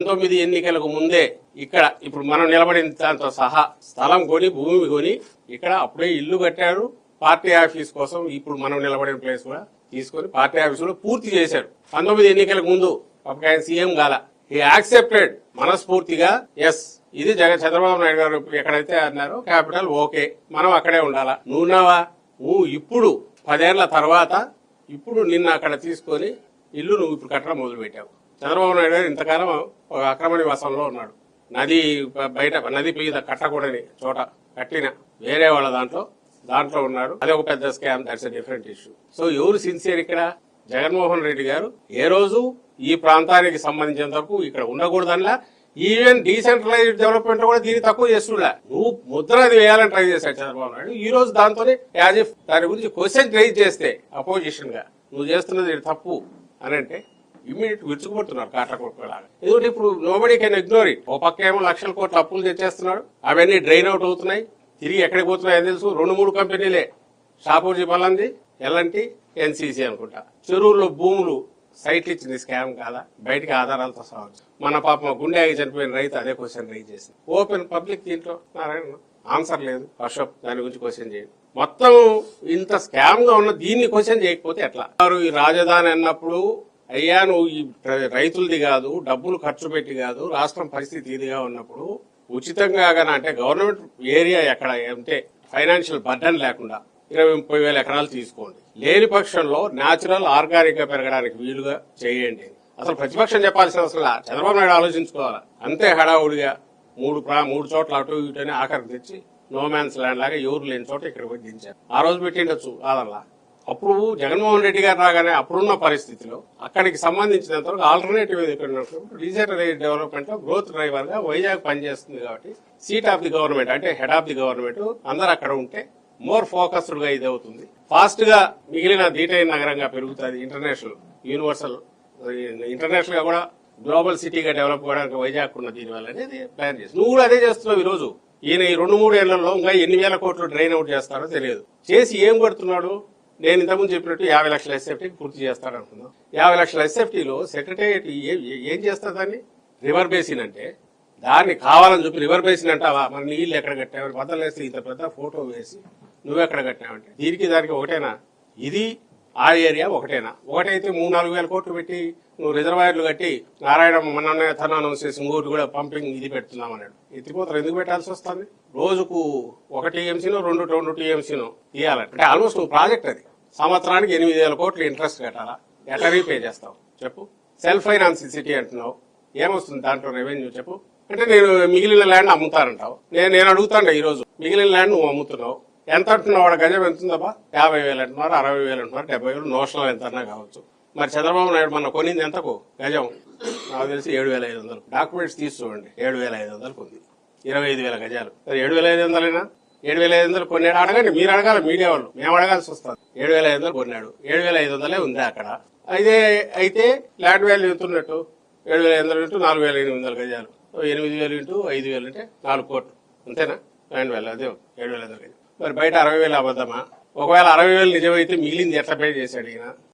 పంతొమ్మిది ఎన్నికలకు ముందే ఇక్కడ ఇప్పుడు మనం నిలబడిన దాంతో సహా స్థలం కొని భూమి కొని ఇక్కడ అప్పుడే ఇల్లు కట్టారు. పార్టీ ఆఫీస్ కోసం ఇప్పుడు మనం నిలబడిన ప్లేస్ కూడా తీసుకొని పార్టీ ఆఫీస్ కూడా పూర్తి చేశారు. పంతొమ్మిది ఎన్నికలకు ముందు అప్పుడు ఆయన సీఎం కాల. ఈ యాక్సెప్టెడ్ మనస్ఫూర్తిగా ఎస్ ఇది జగన్ చంద్రబాబు నాయుడు గారు ఎక్కడైతే అన్నారో క్యాపిటల్ ఓకే మనం అక్కడే ఉండాలా. నువ్వున్నావా? నువ్వు ఇప్పుడు పదేళ్ళ తర్వాత ఇప్పుడు నిన్న అక్కడ తీసుకొని ఇల్లు నువ్వు ఇప్పుడు కట్టడం మొదలు పెట్టావు చంద్రబాబు నాయుడు గారు ఇంతకాలం ఒక అక్రమ నివాసంలో ఉన్నాడు. నది బయట నది మీద కట్టకూడని చోట కట్టిన వేరే వాళ్ళ దాంట్లో దాంట్లో ఉన్నాడు. అది ఒక పెద్ద scam that's different issue so ఎవరు సిన్సియర్ ఇక్కడ? జగన్మోహన్ రెడ్డి గారు. ఏ రోజు ఈ ప్రాంతానికి సంబంధించినంత వరకు ఇక్కడ ఉండకూడదనిలా ఈవెన్ డీసెంట్రలైజ్డ్ డెవలప్మెంట్ కూడా దీన్ని తక్కువ చేస్తుండే నువ్వు ముద్ర అది వేయాలని ట్రై చేశాడు చంద్రబాబు నాయుడు. ఈ రోజు దాంతోనే యాజ్ ఇఫ్ దాని గురించి క్వశ్చన్ రైజ్ చేస్తే అపోజిషన్గా నువ్వు చేస్తున్నది తప్పు అని అంటే ఇమీడియట్ విరుచుకుపడుతున్నారు కాట్ల కొట్టుకోలాగా ఎందుకంటే ఇప్పుడు నోబడి కెన్ ఇగ్నోర్ ఇట్ ఓ పక్క ఏమో లక్షల కోట్ల అప్పులు తెచ్చేస్తున్నాడు. అవన్నీ డ్రైన్ అవుట్ అవుతున్నాయి. తిరిగి ఎక్కడికి పోతున్నాయో తెలుసు. రెండు మూడు కంపెనీలే. Shapoorji Pallonji L N T NCC అనుకుంటా. చెరువుల్లో భూములు సైట్లు ఇచ్చింది స్కామ్ కాదా? బయటకి ఆధారాలతో సహా మన పాప గుండె ఆగి చనిపోయిన రైతు అదే క్వశ్చన్ రైజ్ చేసింది. ఓపెన్ పబ్లిక్ దీంట్లో? నారాయణ ఆన్సర్ లేదు. అశోక్ దాని గురించి క్వశ్చన్ చేయండి. మొత్తం ఇంత స్కామ్గా ఉన్న దీన్ని క్వశ్చన్ చేయకపోతే ఎట్లా? వారు ఈ రాజధాని అన్నప్పుడు అయ్యా నువ్వు ఈ రైతులది కాదు డబ్బులు ఖర్చు పెట్టి కాదు రాష్ట్రం పరిస్థితి ఇదిగా ఉన్నప్పుడు ఉచితంగా అంటే గవర్నమెంట్ ఏరియా ఎక్కడ? అంటే ఫైనాన్షియల్ బర్డన్ లేకుండా ఇరవై ముప్పై వేల ఎకరాలు తీసుకోండి. లేని పక్షంలో న్యాచురల్ ఆర్గానిక్గా పెరగడానికి వీలుగా చేయండి. అసలు ప్రతిపక్షం చెప్పాల్సిన అవసరం చంద్రబాబు నాయుడు ఆలోచించుకోవాలి? అంతే హడావుడిగా మూడు ప్రా- మూడు చోట్ల అటు ఇటు అని ఆఖరికి తెచ్చి నో మ్యాన్స్ ల్యాండ్ లాగా ఎవరు లేని చోట ఇక్కడ పోయి దించారు. ఆ రోజు పెట్టిండొచ్చు కాదల్లా అప్పుడు జగన్మోహన్ రెడ్డి గారు రాగానే అప్పుడున్న పరిస్థితిలో అక్కడికి సంబంధించినంత వరకు ఆల్టర్నేటివ్ డిజిటల్ డెవలప్మెంట్లో గ్రోత్ డ్రైవర్గా వైజాగ్ పనిచేస్తుంది కాబట్టి సీట్ ఆఫ్ ది గవర్నమెంట్ అంటే హెడ్ ఆఫ్ ది గవర్నమెంట్ అందరు అక్కడ ఉంటే మోర్ ఫోకస్డ్గా ఇది అవుతుంది. ఫాస్ట్గా మిగిలిన దీటైన నగరంగా పెరుగుతుంది ఇంటర్నేషనల్ యూనివర్సల్ ఇంటర్నేషనల్గా కూడా గ్లోబల్ సిటీగా డెవలప్ కావడానికి వైజాగ్ ఉన్న దీనివల్ల అనేది ప్లాన్ చేసి నువ్వు కూడా అదే చేస్తున్నావు ఈ రోజు ఈయన ఈ రెండు మూడు ఏళ్ళలో ఇంకా ఎన్ని వేల కోట్లు డ్రైన్ అవుట్ చేస్తాడో తెలియదు. చేసి ఏం కొడుతున్నాడు? నేను ఇంతకుముందు చెప్పినట్టు యాభై లక్షల ఎస్ఎఫ్టీ పూర్తి చేస్తాడు అనుకుందాం. యాభై లక్షల ఎస్ఎఫ్టీలో సెక్రటేరియట్ ఏం చేస్తారు దాన్ని? రివర్ బేసిన్ అంటే దాన్ని కావాలని చెప్పి రివర్ బేసిన్ అంటావా? మరి నీళ్ళు ఎక్కడ కట్టావు? బద్దలు వేసి ఇంత పెద్ద ఫోటో వేసి నువ్వెక్కడ కట్టావంటే దీనికి దానికి ఒకటేనా? ఇది ఆ ఏరియా ఒకటేనా? ఒకటైతే మూడు నాలుగు వేల కోట్లు పెట్టి రిజర్వాయర్లు కట్టి నారాయణ మొన్న తన అనౌన్స్ చేసి ఇంకోటి కూడా పంపింగ్ ఇది పెడుతున్నాం అన్నాడు ఎత్తిపోతారు ఎందుకు పెట్టాల్సి వస్తుంది? రోజుకు ఒక టీఎంసీను రెండు రెండు టీఎంసీనో ఇవ్వాలంటే అంటే ఆల్మోస్ట్ ప్రాజెక్ట్ అది. సంవత్సరానికి ఎనిమిది వేల కోట్లు ఇంట్రెస్ట్ కట్టాలా? ఎట్లా రీపే చేస్తావు? చెప్పు. సెల్ఫ్ ఫైనాన్స్ సిటీ అంటున్నావు. ఏమొస్తుంది దాంట్లో రెవెన్యూ చెప్పు. అంటే నేను మిగిలిన ల్యాండ్ అమ్ముతానంటావు. నేను నేను అడుగుతాను ఈ రోజు మిగిలిన ల్యాండ్ నువ్వు అమ్ముతున్నావు. ఎంత అంటున్నావు? వాడు గజం ఎంత ఉందబ్బా? యాభై వేలు అంటున్నారు అరవై వేలు అంటున్నారు డెబ్బై వేలు నోషనల్ ఎంత కావచ్చు. మరి చంద్రబాబు నాయుడు మన కొనింది ఎంతకు? గజం. నాకు తెలిసి ఏడు వేల ఐదు వందలు. డాక్యుమెంట్స్ తీసి చూడండి. ఏడు వేల ఐదు వందలకు ఉంది ఇరవై ఐదు వేల గజాలు. మరి ఏడు వేల ఐదు వందలైనా? ఏడు వేల ఐదు వందలు కొన్నాడు. అడగండి. మీరు అడగాలి. మీడియా వాళ్ళు. మేము అడగాల్సి వస్తుంది. ఏడు వేల ఐదు వందలు కొన్నాడు. ఏడు వేల ఐదు వందలే ఉంది అక్కడ. అయితే అయితే ల్యాండ్ వాల్యూ ఎంతున్నట్టు ఏడు వేల ఐదు వందలు ఇంటూ నాలుగు వేల ఎనిమిది వందల గజాలు. ఓ ఎనిమిది వేలు ఇంటూ ఐదు వేలు అంటే నాలుగు కోట్లు. అంతేనా? ల్యాండ్ వాల్యూ అదే ఏడు వేల ఐదు వందలు మరి బయట అరవై వేలు అబద్ధమా? ఒకవేళ అరవై వేలు నిజమైతే మిగిలింది ఎట్లా పే చేశాడు ఈయన?